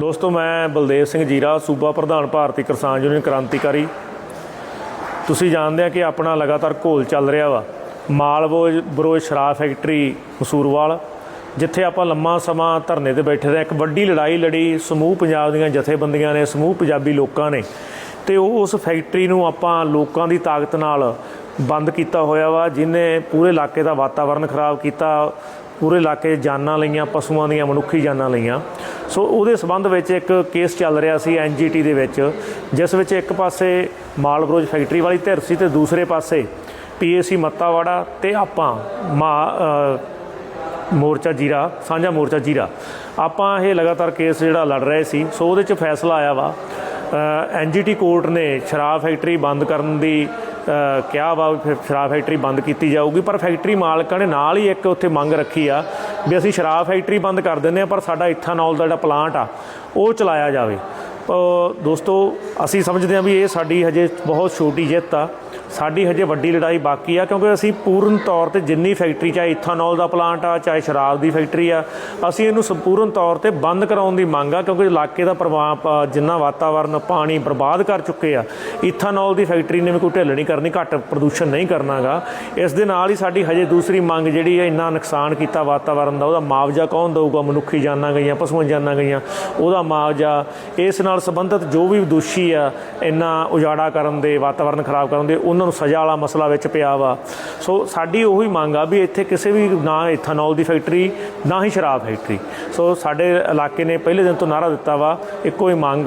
ਦੋਸਤੋ, ਮੈਂ ਬਲਦੇਵ ਸਿੰਘ ਜੀਰਾ, ਸੂਬਾ ਪ੍ਰਧਾਨ ਭਾਰਤੀ ਕਿਸਾਨ ਯੂਨੀਅਨ ਕ੍ਰਾਂਤੀਕਾਰੀ। ਤੁਸੀਂ ਜਾਣਦੇ ਆ ਕਿ ਆਪਣਾ ਲਗਾਤਾਰ ਘੋਲ ਚੱਲ ਰਿਹਾ ਵਾ। ਮਾਲਵੋ ਬਰੋਜ ਸ਼ਰਾਬ ਫੈਕਟਰੀ ਕਸੂਰਵਾਲ ਜਿੱਥੇ ਆਪਾਂ ਲੰਮਾ ਸਮਾਂ ਧਰਨੇ ਤੇ ਬੈਠੇ ਰਹੇ ਇੱਕ ਵੱਡੀ ਲੜਾਈ ਲੜੀ, ਸਮੂਹ ਪੰਜਾਬ ਦੀਆਂ ਜਥੇਬੰਦੀਆਂ ਨੇ, ਸਮੂਹ ਪੰਜਾਬੀ ਲੋਕਾਂ ਨੇ। ਤੇ ਉਹ ਉਸ ਫੈਕਟਰੀ ਨੂੰ ਆਪਾਂ ਲੋਕਾਂ ਦੀ ਤਾਕਤ ਨਾਲ ਬੰਦ ਕੀਤਾ ਹੋਇਆ ਵਾ, ਜਿਨੇ ਪੂਰੇ ਇਲਾਕੇ ਦਾ ਵਾਤਾਵਰਣ ਖਰਾਬ ਕੀਤਾ, ਪੂਰੇ ਇਲਾਕੇ 'ਚ ਜਾਨਾਂ ਲਈਆਂ, ਪਸ਼ੂਆਂ ਦੀਆਂ, ਮਨੁੱਖੀ ਜਾਨਾਂ ਲਈਆਂ। ਸੋ ਉਹਦੇ ਸਬੰਧ ਵਿੱਚ ਇੱਕ ਕੇਸ ਚੱਲ ਰਿਹਾ ਸੀ ਐਨਜੀਟੀ ਦੇ ਵਿੱਚ, ਜਿਸ ਵਿੱਚ ਇੱਕ ਪਾਸੇ ਮਾਲਬਰੋਜ ਫੈਕਟਰੀ ਵਾਲੀ ਧਿਰ ਸੀ ਤੇ ਦੂਸਰੇ ਪਾਸੇ ਪੀਏਸੀ ਮੱਤਾਵਾੜਾ ਤੇ ਆਪਾਂ ਮਾ ਮੋਰਚਾ ਜੀਰਾ, ਸਾਂਝਾ ਮੋਰਚਾ ਜੀਰਾ। ਆਪਾਂ ਇਹ ਲਗਾਤਾਰ ਕੇਸ ਜਿਹੜਾ ਲੜ ਰਹੇ ਸੀ, ਸੋ ਉਹਦੇ ਚ ਫੈਸਲਾ ਆਇਆ ਵਾ। ਐਨਜੀਟੀ ਕੋਰਟ ਨੇ ਸ਼ਰਾਬ ਫੈਕਟਰੀ ਬੰਦ ਕਰਨ ਦੀ ਕਿਹਾ ਵਾ ਵੀ ਸ਼ਰਾਬ ਫੈਕਟਰੀ ਬੰਦ ਕੀਤੀ ਜਾਊਗੀ, ਪਰ ਫੈਕਟਰੀ ਮਾਲਕਾਂ ਨੇ ਨਾਲ ਹੀ ਇੱਕ ਉੱਥੇ ਮੰਗ ਰੱਖੀ ਆ ਵੀ ਅਸੀਂ ਸ਼ਰਾਬ ਫੈਕਟਰੀ ਬੰਦ ਕਰ ਦਿੰਦੇ ਆ ਪਰ ਸਾਡਾ ਇਥਾਨੋਲ ਦਾ ਜਿਹੜਾ ਪਲਾਂਟ ਆ, ਉਹ ਚਲਾਇਆ ਜਾਵੇ। ਦੋਸਤੋ, ਅਸੀਂ ਸਮਝਦੇ ਹਾਂ ਵੀ ਇਹ ਸਾਡੀ ਹਜੇ ਬਹੁਤ ਛੋਟੀ ਜਿੱਤ ਆ। ਸਾਡੀ ਹਜੇ ਵੱਡੀ ਲੜਾਈ ਬਾਕੀ ਆ, ਕਿਉਂਕਿ ਅਸੀਂ ਪੂਰਨ ਤੌਰ ਤੇ ਜਿੰਨੀ ਫੈਕਟਰੀ, ਚਾਹੇ ਇਥਾਨੋਲ ਦਾ ਪਲਾਂਟ ਆ, ਚਾਹੇ ਸ਼ਰਾਬ ਦੀ ਫੈਕਟਰੀ ਆ, ਅਸੀਂ ਇਹਨੂੰ ਸੰਪੂਰਨ ਤੌਰ ਤੇ ਬੰਦ ਕਰਾਉਣ ਦੀ ਮੰਗ ਆ, ਕਿਉਂਕਿ ਇਲਾਕੇ ਦਾ ਪ੍ਰਭਾਵ ਜਿੰਨਾ ਵਾਤਾਵਰਨ, ਪਾਣੀ ਬਰਬਾਦ ਕਰ ਚੁੱਕੇ ਆ, ਇਥਾਨੋਲ ਦੀ ਫੈਕਟਰੀ ਨੇ ਵੀ ਕੋਈ ਢਿੱਲ ਨਹੀਂ ਕਰਨੀ, ਘੱਟ ਪ੍ਰਦੂਸ਼ਣ ਨਹੀਂ ਕਰਨਾਗਾ। ਇਸ ਦੇ ਨਾਲ ਹੀ ਸਾਡੀ ਹਜੇ ਦੂਸਰੀ ਮੰਗ ਜਿਹੜੀ ਹੈ ਇੰਨਾ ਨੁਕਸਾਨ ਕੀਤਾ ਵਾਤਾਵਰਨ ਦਾ, ਉਹਦਾ ਮੁਆਵਜ਼ਾ ਕੌਣ ਦੇਊਗਾ? ਮਨੁੱਖੀ ਜਾਨਾਂ ਗਈਆਂ, ਪਸ਼ੂਆਂ ਜਾਨਾਂ ਗਈਆਂ, ਉਹਦਾ ਮੁਆਵਜ਼ਾ, ਇਸ ਨਾਲ ਸੰਬੰਧਿਤ ਜੋ ਵੀ ਦੋਸ਼ੀ ਆ, ਇੰਨਾ ਉਜਾੜਾ ਕਰਨ ਦੇ, ਵਾਤਾਵਰਨ ਖਰਾਬ ਕਰਨ ਦੇ, ਉਹਨਾਂ ਨੂੰ ਸਜ਼ਾ ਵਾਲਾ ਮਸਲਾ ਵਿੱਚ ਪਿਆ ਵਾ। ਸੋ ਸਾਡੀ ਉਹੀ ਮੰਗ ਆ ਵੀ ਇੱਥੇ ਕਿਸੇ ਵੀ ਨਾ ਇਥਾਨੋਲ ਦੀ ਫੈਕਟਰੀ, ਨਾ ਹੀ ਸ਼ਰਾਬ ਫੈਕਟਰੀ। ਸੋ ਸਾਡੇ ਇਲਾਕੇ ਨੇ ਪਹਿਲੇ ਦਿਨ ਤੋਂ ਨਾਰਾ ਦਿੱਤਾ ਵਾ, ਇੱਕੋ ਹੀ ਮੰਗ,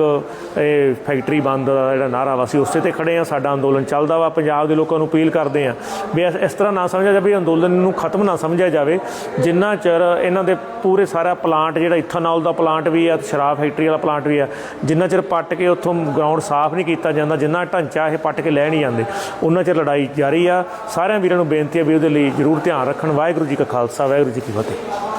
ਇਹ ਫੈਕਟਰੀ ਬੰਦ ਦਾ ਜਿਹੜਾ ਨਾਰਾ ਵਾ, ਅਸੀਂ ਉਸੇ ਤੇ ਖੜੇ ਆ, ਸਾਡਾ ਅੰਦੋਲਨ ਚੱਲਦਾ ਵਾ, ਪੰਜਾਬ ਦੇ ਲੋਕਾਂ ਨੂੰ ਅਪੀਲ ਕਰਦੇ ਆ ਵੀ ਇਸ- ਇਸ ਤਰ੍ਹਾਂ ਨਾ ਸਮਝਿਆ ਜਾਵੇ, ਅੰਦੋਲਨ ਨੂੰ ਖਤਮ ਨਾ ਸਮਝਿਆ ਜਾਵੇ। ਜਿੰਨਾ ਚਿਰ ਇਹਨਾਂ ਦੇ ਪੂਰੇ ਸਾਰਾ ਪਲਾਂਟ ਜਿਹੜਾ ਇਥਾਨੋਲ ਦਾ ਪਲਾਂਟ ਵੀ ਆ, ਸ਼ਰਾਬ ਫੈਕਟਰੀ ਵਾਲਾ ਪਲਾਂਟ ਵੀ ਆ ਜਿੰਨਾ ਚਿਰ ਪੱਟ ਕੇ ਉੱਥੋਂ ਗਰਾਊਂਡ ਸਾਫ਼ ਨਹੀਂ ਕੀਤਾ ਜਾਂਦਾ, ਜਿੰਨਾ ਢਾਂਚਾ ਇਹ ਪੱਟ ਕੇ ਲੈ ਨਹੀਂ ਜਾਂਦੇ, ਉਹਨਾਂ ਚਿਰ ਲੜਾਈ ਜਾਰੀ ਆ। ਸਾਰਿਆਂ ਵੀਰਾਂ ਨੂੰ ਬੇਨਤੀ ਹੈ ਵੀ ਉਹਦੇ ਲਈ ਜ਼ਰੂਰ ਧਿਆਨ ਰੱਖਣ। ਵਾਹਿਗੁਰੂ ਜੀ ਕਾ ਖਾਲਸਾ, ਵਾਹਿਗੁਰੂ ਜੀ ਕੀ ਫਤਿਹ।